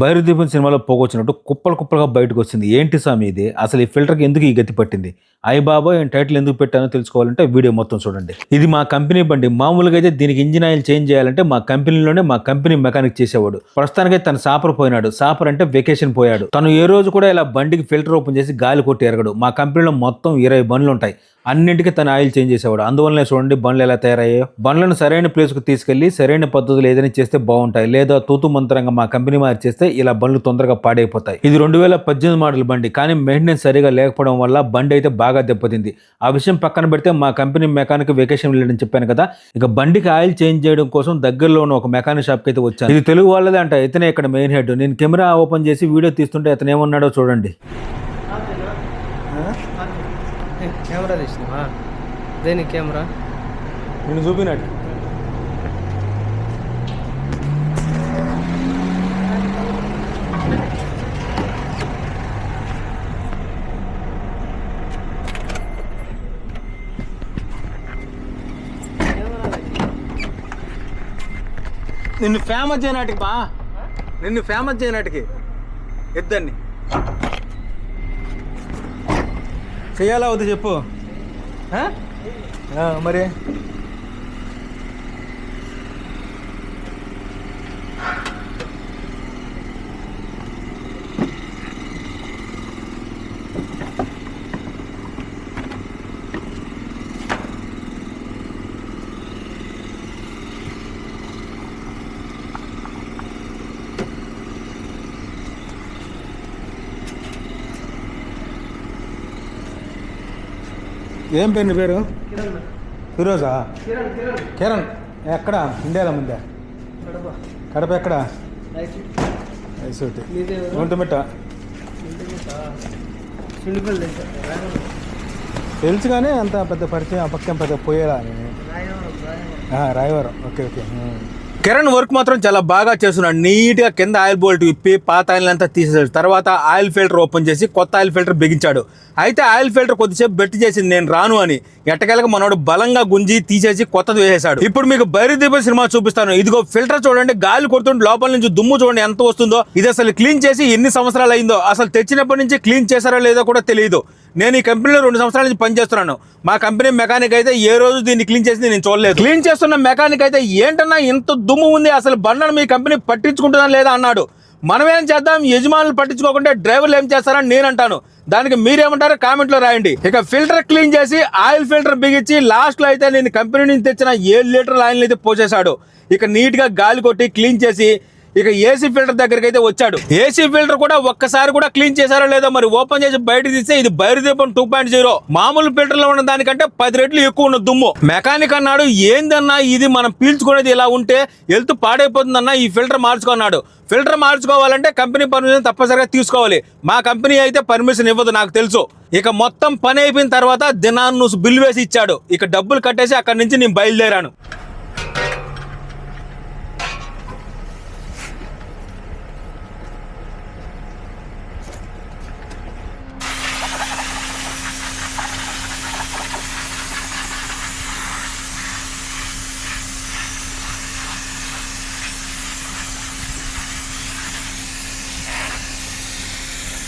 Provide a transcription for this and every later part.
బైరుదీపం సినిమాలో పోగొచ్చినట్టు కుప్పలు కుప్పలుగా బయటకు వచ్చింది ఏంటి స్వామి ఇది? అసలు ఈ ఫిల్టర్కి ఎందుకు ఈ గతి పట్టింది? అయ్య బాబా టైటిల్ ఎందుకు పెట్టానో తెలుసుకోవాలంటే వీడియో మొత్తం చూడండి. ఇది మా కంపెనీ బండి. మామూలుగా అయితే దీనికి ఇంజిన్ ఆయిల్ చేంజ్ చేయాలంటే మా కంపెనీలోనే మా కంపెనీ మెకానిక్ చేసేవాడు. ప్రస్తుతానికి తన సాపర్ పోయినాడు. సాపర్ అంటే వెకేషన్ పోయాడు. తను ఏ రోజు కూడా ఇలా బండికి ఫిల్టర్ ఓపెన్ చేసి గాలి కొట్టి ఎరగడు. మా కంపెనీలో మొత్తం ఇరవై బండ్లు ఉంటాయి అన్నింటికి తన ఆయిల్ చేంజ్ చేసేవాడు. అందువల్లనే చూడండి బండ్లు ఎలా తయారయ్యాయో. బండ్లను సరైన ప్లేస్కు తీసుకెళ్ళి సరైన పద్ధతులు ఏదైనా చేస్తే బాగుంటాయి. లేదా తూతు మంత్రంగా మా కంపెనీ మార్చేస్తే ఇలా బండ్లు తొందరగా పాడైపోతాయి. ఇది రెండు వేల పద్దెనిమిది మోడల్ బండి. కానీ మెయింటెనెన్స్ సరిగా లేకపోవడం వల్ల బండి అయితే బాగా దెబ్బతింది. ఆ విషయం పక్కన పెడితే మా కంపెనీ మెకానిక్ వెకేషన్ వెళ్ళని చెప్పాను కదా. ఇక బండికి ఆయిల్ చేంజ్ చేయడం కోసం దగ్గరలో ఉన్న ఒక మెకానిక్ షాప్కి అయితే వచ్చాను. ఇది తెలుగు వాళ్ళదే అంట. ఇతనే ఇక్కడ మెయిన్ హెడ్. నేను కెమెరా ఓపెన్ చేసి వీడియో తీస్తుంటే అతను ఏమన్నాడో చూడండి కెమెరా తీసినావా? దేని కెమెరా? నేను చూపినట్టు. నిన్ను ఫేమస్ చేయనాటికి బా. నిన్ను ఫేమస్ చేయనాటికి ఇద్దరిని. చెయ్యాలా వద్దు చెప్పు. ఆ? ఆ, ఏం పేరు నీ పేరు? ఫిరోజా? కిరణ్ ఎక్కడ? ఇండియాలో ముందే? కడప. ఎక్కడ? సుండిపల్లి తెలుసా కానీ అంత పెద్ద పరిచయం ఆ పక్కన పెద్ద పోయేలా Rayavaram okay okay. Kiran work మాత్రం చాలా బాగా చేస్తున్నాడు. నీట్గా కింద ఆయిల్ బోల్ట్ విప్పి పాత ఆయిల్ అంతా తీసేసాడు తర్వాత ఆయిల్ ఫిల్టర్ ఓపెన్ చేసి కొత్త ఆయిల్ ఫిల్టర్ బిగించాడు. అయితే ఆయిల్ ఫిల్టర్ కొద్దిసేపు బెట్టి చేసింది నేను రాను అని. ఎట్టకేలకు మనోడు బలంగా గుంజి తీసేసి కొత్తది వేసేసాడు ఇప్పుడు మీకు బైరుదీప సినిమా చూపిస్తాను. ఇదిగో ఫిల్టర్ చూడండి. గాలి కొడుతుంటే లోపల నుంచి దుమ్ము చూడండి ఎంత వస్తుందో. ఇది అసలు క్లీన్ చేసి ఎన్ని సంవత్సరాలు అయిందో. అసలు తెచ్చినప్పటి నుంచి క్లీన్ చేశారో లేదో కూడా తెలియదు నేను ఈ కంపెనీలో రెండు సంవత్సరాల నుంచి పనిచేస్తున్నాను. మా కంపెనీ మెకానిక్ అయితే ఏ రోజు దీన్ని క్లీన్ చేసి నేను చూడలేదు. క్లీన్ చేస్తున్న మెకానిక్ అయితే ఏంటన్నా ఇంత దుమ్ము ఉంది అసలు బండను మీ కంపెనీ పట్టించుకుంటుందా లేదా అన్నాడు. మనమేం చేద్దాం యజమానులు పట్టించుకోకుండా డ్రైవర్లు ఏం చేస్తారని నేను అంటాను. దానికి మీరేమంటారో కామెంట్లో రాయండి. ఇక ఫిల్టర్ క్లీన్ చేసి ఆయిల్ ఫిల్టర్ బిగించి లాస్ట్లో అయితే నేను కంపెనీ నుంచి తెచ్చిన ఏడు లీటర్ల ఆయిల్ని అయితే పోసేశాడు. ఇక నీట్గా గాలి కొట్టి క్లీన్ చేసి ఇక ఏసీ ఫిల్టర్ దగ్గరికి అయితే వచ్చాడు. ఏసీ ఫిల్టర్ కూడా ఒక్కసారి కూడా క్లీన్ చేశారో లేదో మరి ఓపెన్ చేసి బయట తీస్తే ఇది బయరుదీపం టూ పాయింట్ జీరో మామూలు ఫిల్టర్లో ఉన్న దానికంటే పది రెట్లు ఎక్కువ ఉన్న దుమ్ము. మెకానిక్ అన్నాడు ఏందన్నా ఇది మనం పీల్చుకునేది ఇలా ఉంటే హెల్త్ పాడైపోతుందన్నా ఈ ఫిల్టర్ మార్చుకున్నాడు ఫిల్టర్ మార్చుకోవాలంటే కంపెనీ పర్మిషన్ తప్పనిసరిగా తీసుకోవాలి. మా కంపెనీ అయితే పర్మిషన్ ఇవ్వదు నాకు తెలుసు. ఇక మొత్తం పని అయిపోయిన తర్వాత దినాన్ని బిల్లు వేసి ఇచ్చాడు. ఇక డబ్బులు కట్టేసి అక్కడి నుంచి నేను బయలుదేరాను.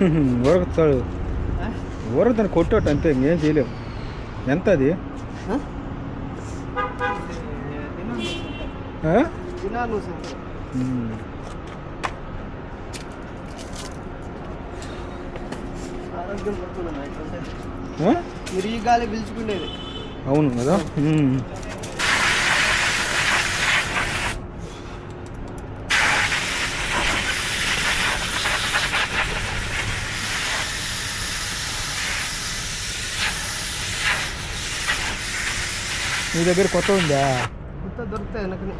ఆ? దినాలు సెంటర్. ఉమ్. ఆరోగ్యం పోతుంది ఇట్లుంటే ఆ? మీరు ఈ గాలి పీల్చుకునేది. అవును కదా? నీ దగ్గర కొత్త ఉందా? కొత్త దొరుకుతాయి వెనకనే.